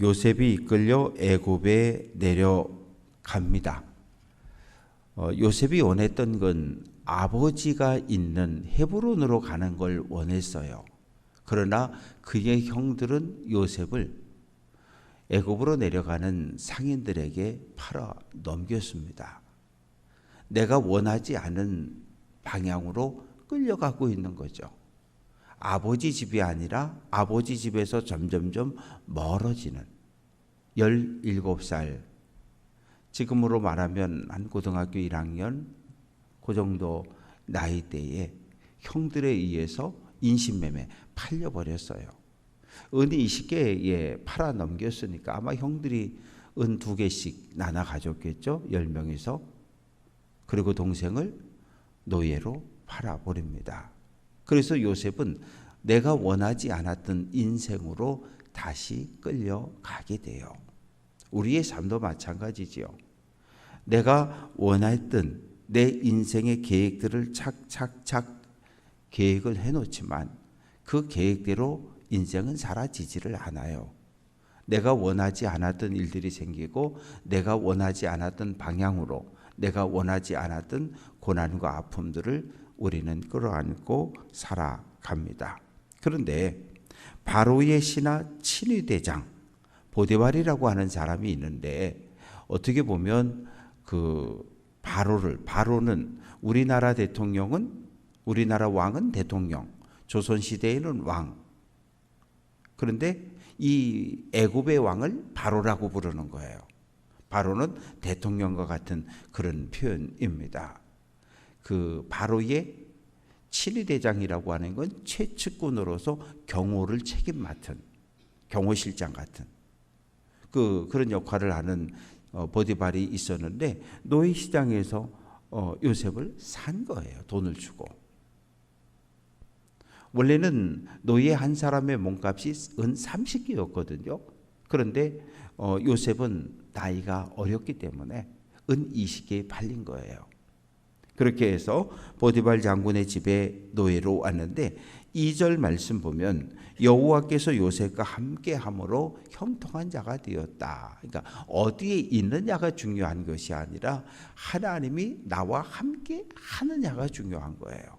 요셉이 이끌려 애굽에 내려갑니다. 어, 요셉이 원했던 건 아버지가 있는 헤브론으로 가는 걸 원했어요. 그러나 그의 형들은 요셉을 애굽으로 내려가는 상인들에게 팔아 넘겼습니다. 내가 원하지 않은 방향으로 끌려가고 있는 거죠. 아버지 집이 아니라 아버지 집에서 점점점 멀어지는 17살 지금으로 말하면 한 고등학교 1학년 그 정도 나이대에 형들에 의해서 인신매매 팔려버렸어요. 은 20개에 팔아 넘겼으니까 아마 형들이 은 두 개씩 나눠 가졌겠죠. 10명이서. 그리고 동생을 노예로 팔아버립니다. 그래서 요셉은 내가 원하지 않았던 인생으로 다시 끌려가게 돼요. 우리의 삶도 마찬가지지요. 내가 원했던 내 인생의 계획들을 착착착 계획을 해놓지만 그 계획대로 인생은 사라지지를 않아요. 내가 원하지 않았던 일들이 생기고 내가 원하지 않았던 방향으로 내가 원하지 않았던 고난과 아픔들을 우리는 끌어안고 살아갑니다. 그런데 바로의 신하 친위대장 보디발이라고 하는 사람이 있는데 어떻게 보면 그 바로를 바로는 우리나라 대통령은 우리나라 왕은 대통령, 조선 시대에는 왕. 그런데 이 애굽의 왕을 바로라고 부르는 거예요. 바로는 대통령과 같은 그런 표현입니다. 그 바로의 친위대장이라고 하는 건 최측근으로서 경호를 책임 맡은 경호실장 같은 그 그런 역할을 하는 어, 보디발이 있었는데 노예 시장에서 어, 요셉을 산 거예요. 돈을 주고. 원래는 노예 한 사람의 몸값이 은 30개였거든요. 그런데 어, 요셉은 나이가 어렸기 때문에 은 20개에 팔린 거예요. 그렇게 해서 보디발 장군의 집에 노예로 왔는데 2절 말씀 보면 여호와께서 요셉과 함께 함으로 형통한 자가 되었다. 그러니까 어디에 있느냐가 중요한 것이 아니라 하나님이 나와 함께 하느냐가 중요한 거예요.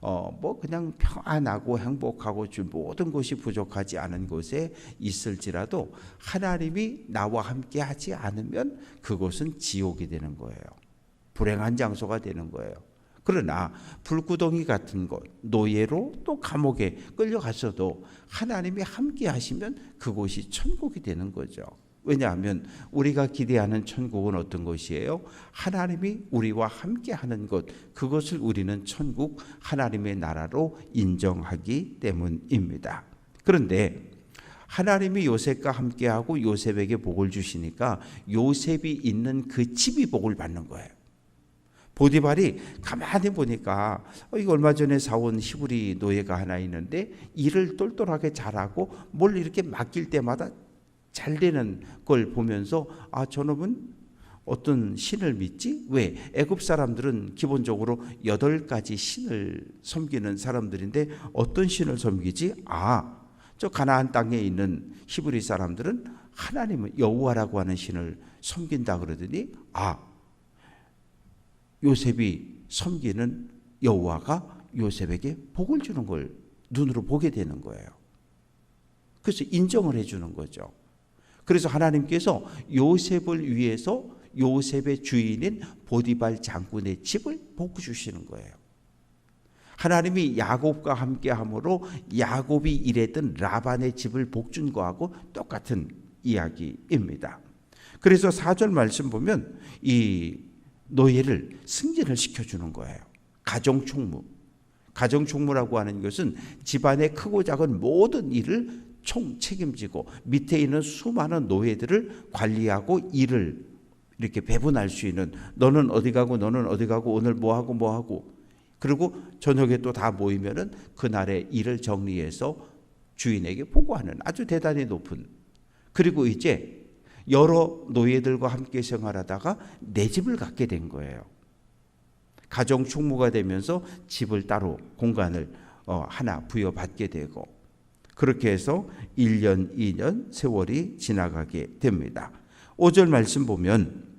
어, 뭐 그냥 평안하고 행복하고 줄 모든 것이 부족하지 않은 곳에 있을지라도 하나님이 나와 함께 하지 않으면 그곳은 지옥이 되는 거예요. 불행한 장소가 되는 거예요. 그러나 불구덩이 같은 곳, 노예로 또 감옥에 끌려갔어도 하나님이 함께 하시면 그곳이 천국이 되는 거죠. 왜냐하면 우리가 기대하는 천국은 어떤 것이에요? 하나님이 우리와 함께 하는 것, 그것을 우리는 천국, 하나님의 나라로 인정하기 때문입니다. 그런데 하나님이 요셉과 함께하고 요셉에게 복을 주시니까 요셉이 있는 그 집이 복을 받는 거예요. 보디발이 가만히 보니까 어, 이거 얼마 전에 사온 히브리 노예가 하나 있는데 일을 똘똘하게 잘하고 뭘 이렇게 맡길 때마다 잘 되는 걸 보면서 아 저놈은 어떤 신을 믿지? 왜? 애굽 사람들은 기본적으로 여덟 가지 신을 섬기는 사람들인데 어떤 신을 섬기지? 아, 저 가나안 땅에 있는 히브리 사람들은 하나님을 여호와라고 하는 신을 섬긴다 그러더니 아, 요셉이 섬기는 여호와가 요셉에게 복을 주는 걸 눈으로 보게 되는 거예요. 그래서 인정을 해 주는 거죠. 그래서 하나님께서 요셉을 위해서 요셉의 주인인 보디발 장군의 집을 복 주시는 거예요. 하나님이 야곱과 함께 함으로 야곱이 일했던 라반의 집을 복준 거하고 똑같은 이야기입니다. 그래서 4절 말씀 보면 이 노예를 승진을 시켜주는 거예요. 가정총무. 가정총무라고 하는 것은 집안의 크고 작은 모든 일을 총 책임지고 밑에 있는 수많은 노예들을 관리하고 일을 이렇게 배분할 수 있는 너는 어디 가고 너는 어디 가고 오늘 뭐 하고 뭐 하고 그리고 저녁에 또 다 모이면은 그날의 일을 정리해서 주인에게 보고하는 아주 대단히 높은 그리고 이제 여러 노예들과 함께 생활하다가 내 집을 갖게 된 거예요. 가정 총무가 되면서 집을 따로 공간을 어, 하나 부여받게 되고 그렇게 해서 1년, 2년 세월이 지나가게 됩니다. 5절 말씀 보면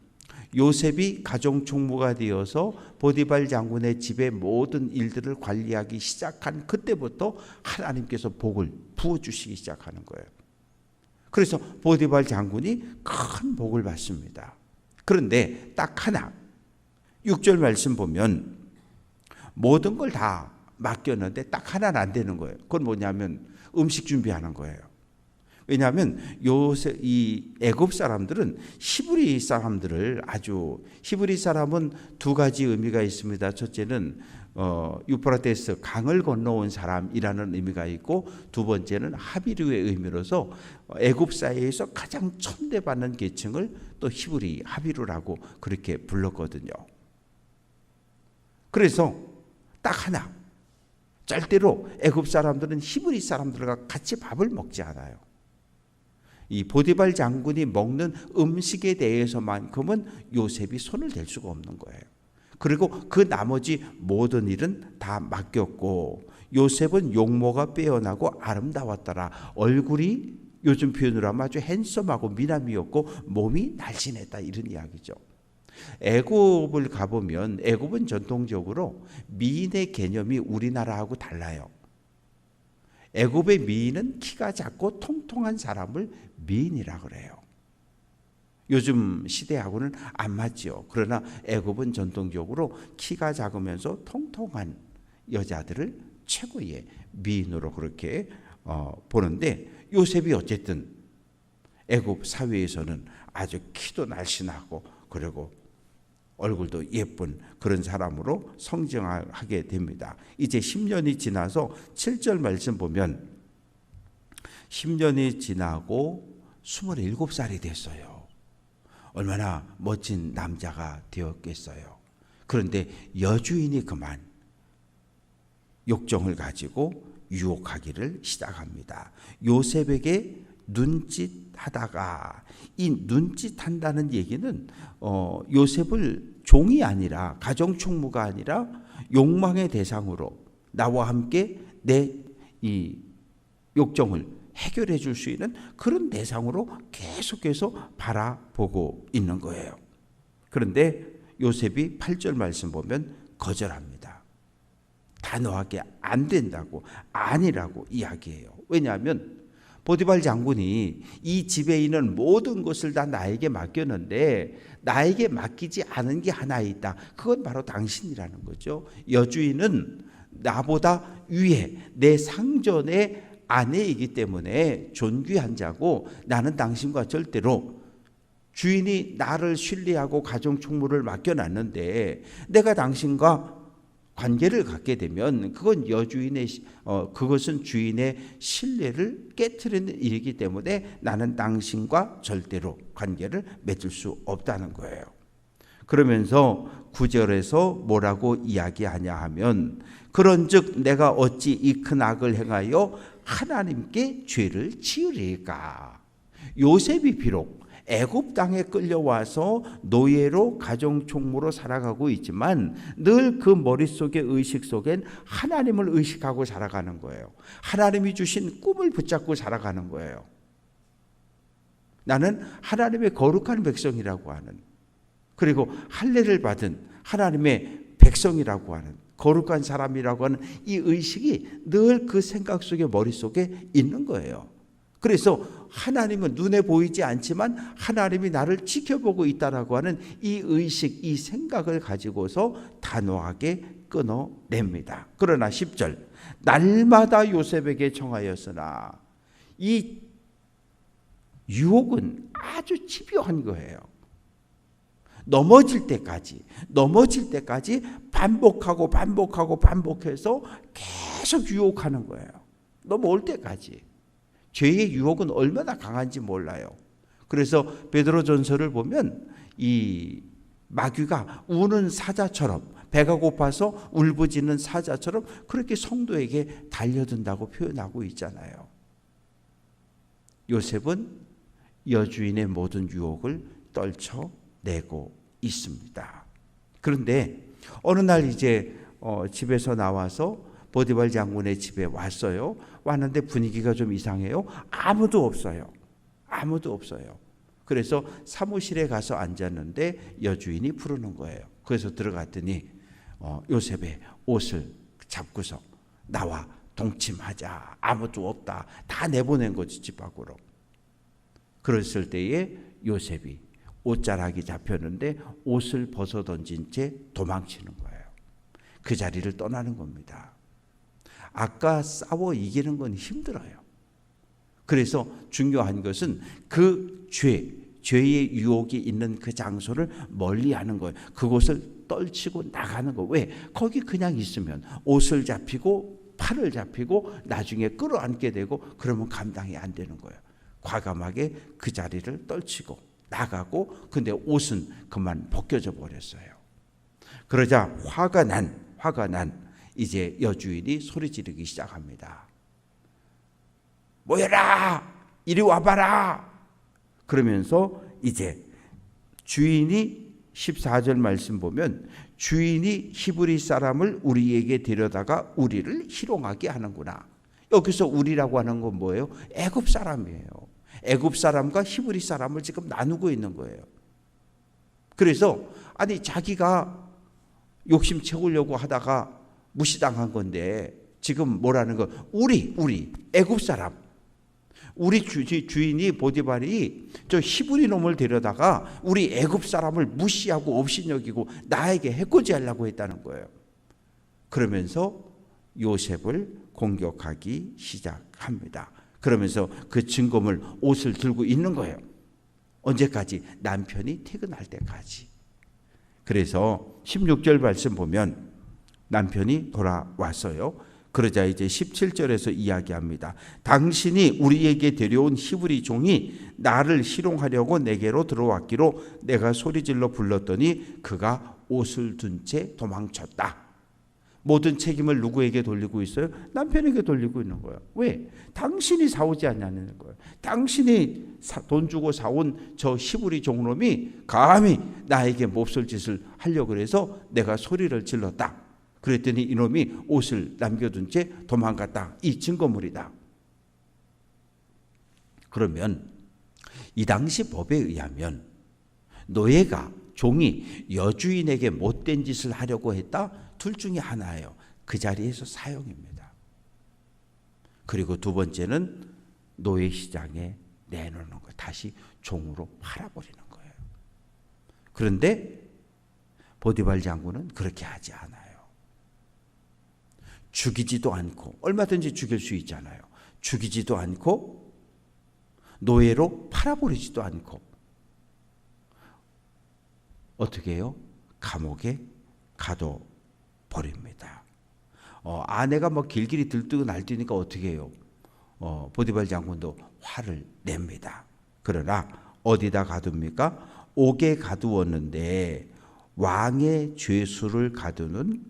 요셉이 가정 총무가 되어서 보디발 장군의 집의 모든 일들을 관리하기 시작한 그때부터 하나님께서 복을 부어 주시기 시작하는 거예요. 그래서 보디발 장군이 큰 복을 받습니다. 그런데 딱 하나 6절 말씀 보면 모든 걸 다 맡겼는데 딱 하나는 안 되는 거예요. 그건 뭐냐면 음식 준비하는 거예요. 왜냐하면 요새 이 애굽 사람들은 히브리 사람들을 아주 히브리 사람은 두 가지 의미가 있습니다. 첫째는 어, 유프라테스 강을 건너온 사람이라는 의미가 있고 두 번째는 하비류의 의미로서 애굽 사회에서 가장 천대받는 계층을 또 히브리 하비루라고 그렇게 불렀거든요. 그래서 딱 하나 절대로 애굽 사람들은 히브리 사람들과 같이 밥을 먹지 않아요. 이 보디발 장군이 먹는 음식에 대해서만큼은 요셉이 손을 댈 수가 없는 거예요. 그리고 그 나머지 모든 일은 다 맡겼고 요셉은 용모가 빼어나고 아름다웠더라. 얼굴이 요즘 표현으로 하면 아주 핸섬하고 미남이었고 몸이 날씬했다 이런 이야기죠. 애굽을 가보면 애굽은 전통적으로 미인의 개념이 우리나라하고 달라요. 애굽의 미인은 키가 작고 통통한 사람을 미인이라 그래요. 요즘 시대하고는 안 맞죠. 그러나 애굽은 전통적으로 키가 작으면서 통통한 여자들을 최고의 미인으로 그렇게 어, 보는데 요셉이 어쨌든 애굽 사회에서는 아주 키도 날씬하고 그리고 얼굴도 예쁜 그런 사람으로 성장하게 됩니다. 이제 10년이 지나서 7절 말씀 보면 10년이 지나고 27살이 됐어요. 얼마나 멋진 남자가 되었겠어요. 그런데 여주인이 그만 욕정을 가지고 유혹하기를 시작합니다. 요셉에게 눈짓하다가 이 눈짓한다는 얘기는 어, 요셉을 종이 아니라 가정 총무가 아니라 욕망의 대상으로 나와 함께 내 이 욕정을 해결해 줄 수 있는 그런 대상으로 계속해서 바라보고 있는 거예요. 그런데 요셉이 8절 말씀 보면 거절합니다. 단호하게 안 된다고 아니라고 이야기해요. 왜냐하면 보디발 장군이 이 집에 있는 모든 것을 다 나에게 맡겼는데 나에게 맡기지 않은 게 하나 있다. 그건 바로 당신이라는 거죠. 여주인은 나보다 위에 내 상전의 아내이기 때문에 존귀한 자고 나는 당신과 절대로 주인이 나를 신뢰하고 가정 총무를 맡겨놨는데 내가 당신과 관계를 갖게 되면 그건 여주인의 어 그것은 주인의 신뢰를 깨뜨리는 일이기 때문에 나는 당신과 절대로 관계를 맺을 수 없다는 거예요. 그러면서 구절에서 뭐라고 이야기하냐 하면 그런즉 내가 어찌 이 큰 악을 행하여 하나님께 죄를 지으리까 요셉이 비록 애굽 땅에 끌려와서 노예로 가정 총무로 살아가고 있지만 늘 그 머릿속의 의식 속엔 하나님을 의식하고 살아가는 거예요. 하나님이 주신 꿈을 붙잡고 살아가는 거예요. 나는 하나님의 거룩한 백성이라고 하는 그리고 할례를 받은 하나님의 백성이라고 하는 거룩한 사람이라고 하는 이 의식이 늘 그 생각 속에 머릿속에 있는 거예요. 그래서 하나님은 눈에 보이지 않지만 하나님이 나를 지켜보고 있다라고 하는 이 의식, 이 생각을 가지고서 단호하게 끊어냅니다. 그러나 10절 날마다 요셉에게 청하였으나 이 유혹은 아주 집요한 거예요. 넘어질 때까지 넘어질 때까지 반복하고 반복하고 반복해서 계속 유혹하는 거예요. 넘어올 때까지. 죄의 유혹은 얼마나 강한지 몰라요. 그래서 베드로전서를 보면 이 마귀가 우는 사자처럼 배가 고파서 울부짖는 사자처럼 그렇게 성도에게 달려든다고 표현하고 있잖아요. 요셉은 여주인의 모든 유혹을 떨쳐 내고 있습니다. 그런데 어느 날 이제 어 집에서 나와서 보디발 장군의 집에 왔어요. 왔는데 분위기가 좀 이상해요. 아무도 없어요. 아무도 없어요. 그래서 사무실에 가서 앉았는데 여주인이 부르는 거예요. 그래서 들어갔더니 어, 요셉의 옷을 잡고서 나와 동침하자. 아무도 없다. 다 내보낸 거지 집 밖으로. 그랬을 때에 요셉이 옷자락이 잡혔는데 옷을 벗어 던진 채 도망치는 거예요. 그 자리를 떠나는 겁니다. 아까 싸워 이기는 건 힘들어요. 그래서 중요한 것은 그 죄, 죄의 유혹이 있는 그 장소를 멀리 하는 거예요. 그곳을 떨치고 나가는 거. 왜? 거기 그냥 있으면 옷을 잡히고 팔을 잡히고 나중에 끌어안게 되고 그러면 감당이 안 되는 거예요. 과감하게 그 자리를 떨치고 나가고 근데 옷은 그만 벗겨져 버렸어요. 그러자 화가 난 화가 난 이제 여주인이 소리 지르기 시작합니다. 모여라! 이리 와봐라! 그러면서 이제 주인이 14절 말씀 보면 주인이 히브리 사람을 우리에게 데려다가 우리를 희롱하게 하는구나. 여기서 우리라고 하는 건 뭐예요? 애굽 사람이에요. 애굽 사람과 히브리 사람을 지금 나누고 있는 거예요. 그래서 아니 자기가 욕심 채우려고 하다가 무시당한 건데 지금 뭐라는 거 우리 우리 애굽 사람 우리 주, 주인이 보디발이 저 히브리 놈을 데려다가 우리 애굽 사람을 무시하고 업신여기고 나에게 해코지 하려고 했다는 거예요. 그러면서 요셉을 공격하기 시작합니다. 그러면서 그 증거물 옷을 들고 있는 거예요. 언제까지? 남편이 퇴근할 때까지. 그래서 16절 말씀 보면 남편이 돌아왔어요. 그러자 이제 17절에서 이야기합니다. 당신이 우리에게 데려온 히브리 종이 나를 희롱하려고 내게로 들어왔기로 내가 소리질러 불렀더니 그가 옷을 둔 채 도망쳤다. 모든 책임을 누구에게 돌리고 있어요? 남편에게 돌리고 있는 거예요. 왜? 당신이 사오지 않냐는 거예요. 당신이 돈 주고 사온 저 히브리 종놈이 감히 나에게 몹쓸 짓을 하려고 그래서 내가 소리를 질렀다. 그랬더니 이놈이 옷을 남겨둔 채 도망갔다. 이 증거물이다. 그러면 이 당시 법에 의하면 노예가 종이 여주인에게 못된 짓을 하려고 했다. 둘 중에 하나예요. 그 자리에서 사형입니다. 그리고 두 번째는 노예 시장에 내놓는 거 다시 종으로 팔아버리는 거예요. 그런데 보디발 장군은 그렇게 하지 않아요. 죽이지도 않고 얼마든지 죽일 수 있잖아요. 죽이지도 않고 노예로 팔아버리지도 않고 어떻게 해요? 감옥에 가둬 버립니다. 어, 아내가 뭐 길길이 들뜨고 날뛰니까 어떻게 해요? 어, 보디발 장군도 화를 냅니다. 그러나 어디다 가둡니까? 옥에 가두었는데 왕의 죄수를 가두는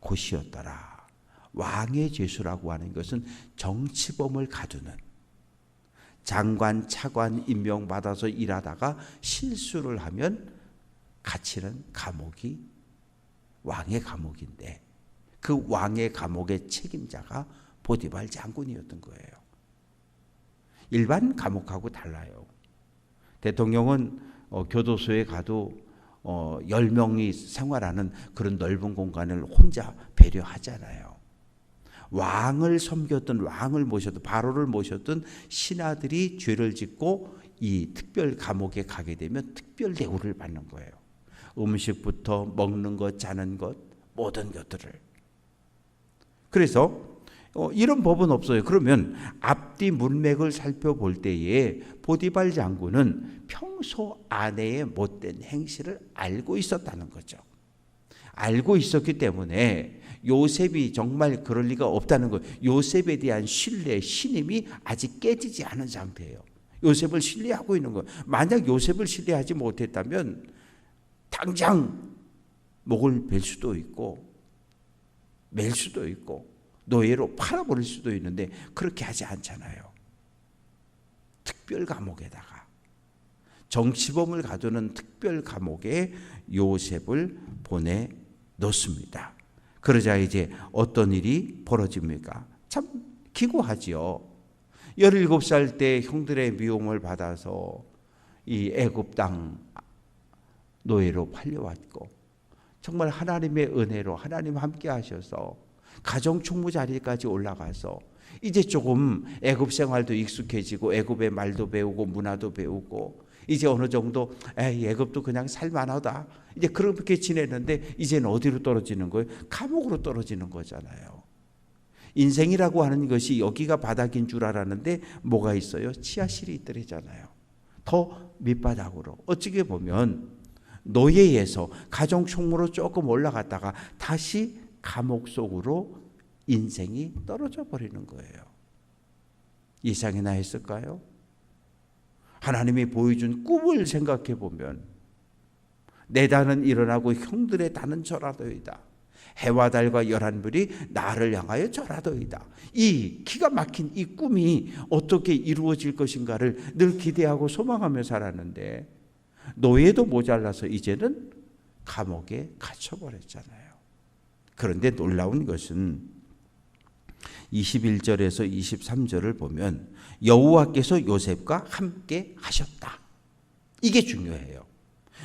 곳이었더라. 왕의 죄수라고 하는 것은 정치범을 가두는 장관, 차관 임명받아서 일하다가 실수를 하면 갇히는 감옥이 왕의 감옥인데 그 왕의 감옥의 책임자가 보디발 장군이었던 거예요. 일반 감옥하고 달라요. 대통령은 어, 교도소에 가도 어, 10명이 생활하는 그런 넓은 공간을 혼자 배려하잖아요. 왕을 섬겼던 왕을 모셨던 바로를 모셨던 신하들이 죄를 짓고 이 특별 감옥에 가게 되면 특별 대우를 받는 거예요. 음식부터 먹는 것, 자는 것, 모든 것들을. 그래서 어, 이런 법은 없어요. 그러면 앞뒤 문맥을 살펴볼 때에 보디발 장군은 평소 아내의 못된 행실을 알고 있었다는 거죠. 알고 있었기 때문에 요셉이 정말 그럴 리가 없다는 거. 요셉에 대한 신뢰, 신임이 아직 깨지지 않은 상태예요. 요셉을 신뢰하고 있는 거. 만약 요셉을 신뢰하지 못했다면 당장 목을 벨 수도 있고 맬 수도 있고 노예로 팔아버릴 수도 있는데 그렇게 하지 않잖아요. 특별 감옥에다가 정치범을 가두는 특별 감옥에 요셉을 보내 놓습니다. 그러자 이제 어떤 일이 벌어집니까? 참 기구하지요. 17살 때 형들의 미움을 받아서 이 애굽 땅 노예로 팔려왔고 정말 하나님의 은혜로 하나님 함께 하셔서 가정 총무 자리까지 올라가서 이제 조금 애굽 생활도 익숙해지고 애굽의 말도 배우고 문화도 배우고 이제 어느 정도 에이 애굽도 그냥 살만하다 이제 그렇게 지내는데 이제는 어디로 떨어지는 거예요? 감옥으로 떨어지는 거잖아요. 인생이라고 하는 것이 여기가 바닥인 줄 알았는데 뭐가 있어요? 치아실이 있더래잖아요. 더 밑바닥으로 어찌게 보면 노예에서 가정 총무로 조금 올라갔다가 다시 감옥 속으로 인생이 떨어져 버리는 거예요. 이상이나 했을까요? 하나님이 보여준 꿈을 생각해 보면 내 단은 일어나고 형들의 단은 절하도이다. 해와 달과 열한 불이 나를 향하여 절하도이다. 이 기가 막힌 이 꿈이 어떻게 이루어질 것인가를 늘 기대하고 소망하며 살았는데 노예도 모자라서 이제는 감옥에 갇혀버렸잖아요. 그런데 놀라운 것은 21절에서 23절을 보면 여호와께서 요셉과 함께 하셨다. 이게 중요해요.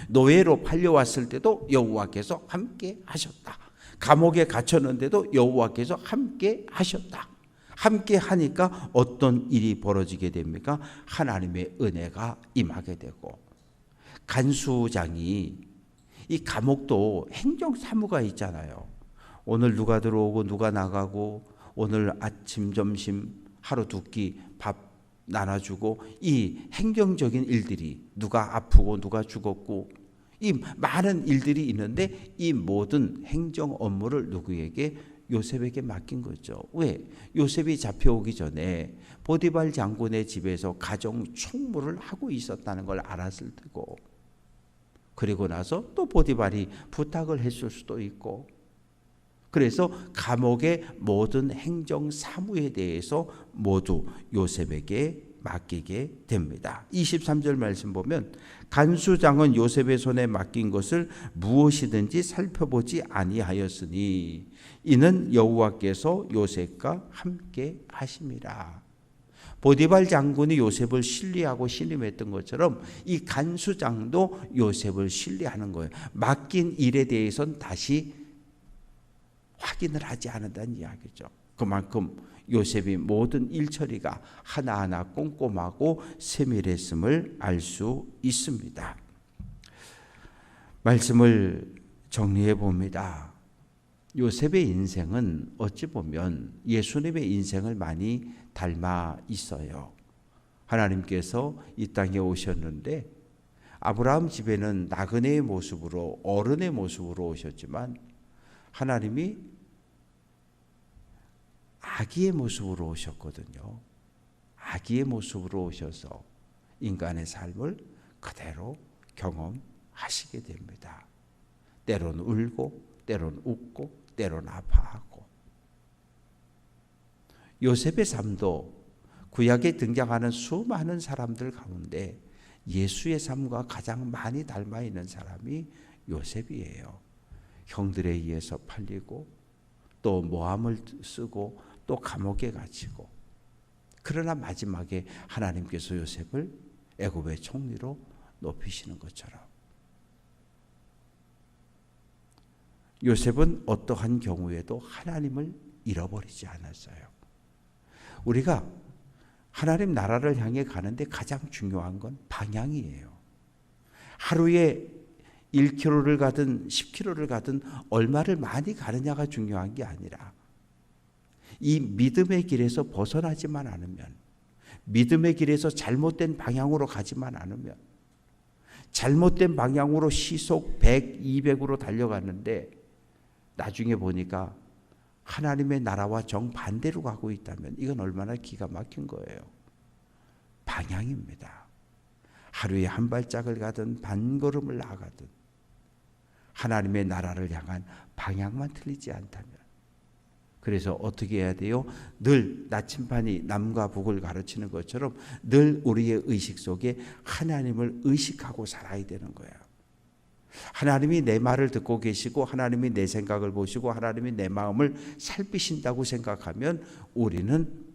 노예로 팔려왔을 때도 여호와께서 함께 하셨다. 감옥에 갇혔는데도 여호와께서 함께 하셨다. 함께 하니까 어떤 일이 벌어지게 됩니까? 하나님의 은혜가 임하게 되고 간수장이 이 감옥도 행정 사무가 있잖아요. 오늘 누가 들어오고 누가 나가고 오늘 아침 점심 하루 두 끼 밥 나눠주고 이 행정적인 일들이 누가 아프고 누가 죽었고 이 많은 일들이 있는데 이 모든 행정 업무를 누구에게 요셉에게 맡긴 거죠. 왜? 요셉이 잡혀오기 전에 보디발 장군의 집에서 가정 총무를 하고 있었다는 걸 알았을 테고 그리고 나서 또 보디발이 부탁을 했을 수도 있고 그래서 감옥의 모든 행정 사무에 대해서 모두 요셉에게 맡기게 됩니다. 23절 말씀 보면 간수장은 요셉의 손에 맡긴 것을 무엇이든지 살펴보지 아니하였으니 이는 여호와께서 요셉과 함께 하심이라. 보디발 장군이 요셉을 신뢰하고 신임했던 것처럼 이 간수장도 요셉을 신뢰하는 거예요. 맡긴 일에 대해서는 다시 확인을 하지 않는다는 이야기죠. 그만큼 요셉이 모든 일처리가 하나하나 꼼꼼하고 세밀했음을 알 수 있습니다. 말씀을 정리해 봅니다. 요셉의 인생은 어찌 보면 예수님의 인생을 많이 닮아 있어요. 하나님께서 이 땅에 오셨는데 아브라함 집에는 나그네의 모습으로 어른의 모습으로 오셨지만 하나님이 아기의 모습으로 오셨거든요. 아기의 모습으로 오셔서 인간의 삶을 그대로 경험하시게 됩니다. 때론 울고, 때론 웃고, 때론 아파하고. 요셉의 삶도 구약에 등장하는 수많은 사람들 가운데 예수의 삶과 가장 많이 닮아 있는 사람이 요셉이에요. 형들에 의해서 팔리고 또 모함을 쓰고 또 감옥에 갇히고 그러나 마지막에 하나님께서 요셉을 애굽의 총리로 높이시는 것처럼 요셉은 어떠한 경우에도 하나님을 잃어버리지 않았어요. 우리가 하나님 나라를 향해 가는데 가장 중요한 건 방향이에요. 하루에 1km를 가든 10km를 가든 얼마를 많이 가느냐가 중요한 게 아니라 이 믿음의 길에서 벗어나지만 않으면 믿음의 길에서 잘못된 방향으로 가지만 않으면 잘못된 방향으로 시속 100, 200으로 달려갔는데 나중에 보니까 하나님의 나라와 정반대로 가고 있다면 이건 얼마나 기가 막힌 거예요. 방향입니다. 하루에 한 발짝을 가든 반 걸음을 나가든 하나님의 나라를 향한 방향만 틀리지 않다면 그래서 어떻게 해야 돼요? 늘 나침반이 남과 북을 가르치는 것처럼 늘 우리의 의식 속에 하나님을 의식하고 살아야 되는 거예요. 하나님이 내 말을 듣고 계시고 하나님이 내 생각을 보시고 하나님이 내 마음을 살피신다고 생각하면 우리는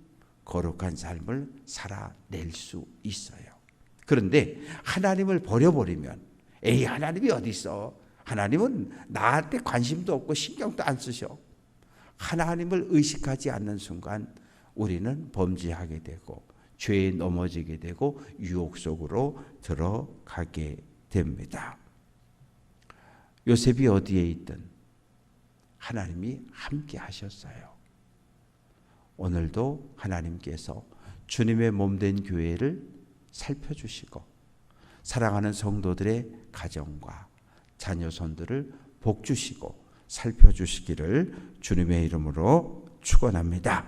거룩한 삶을 살아낼 수 있어요. 그런데 하나님을 버려버리면 에이 하나님이 어디 있어? 하나님은 나한테 관심도 없고 신경도 안 쓰셔. 하나님을 의식하지 않는 순간 우리는 범죄하게 되고 죄에 넘어지게 되고 유혹 속으로 들어가게 됩니다. 요셉이 어디에 있든 하나님이 함께 하셨어요. 오늘도 하나님께서 주님의 몸된 교회를 살펴주시고 사랑하는 성도들의 가정과 자녀 손들을 복 주시고 살펴주시기를 주님의 이름으로 축원합니다.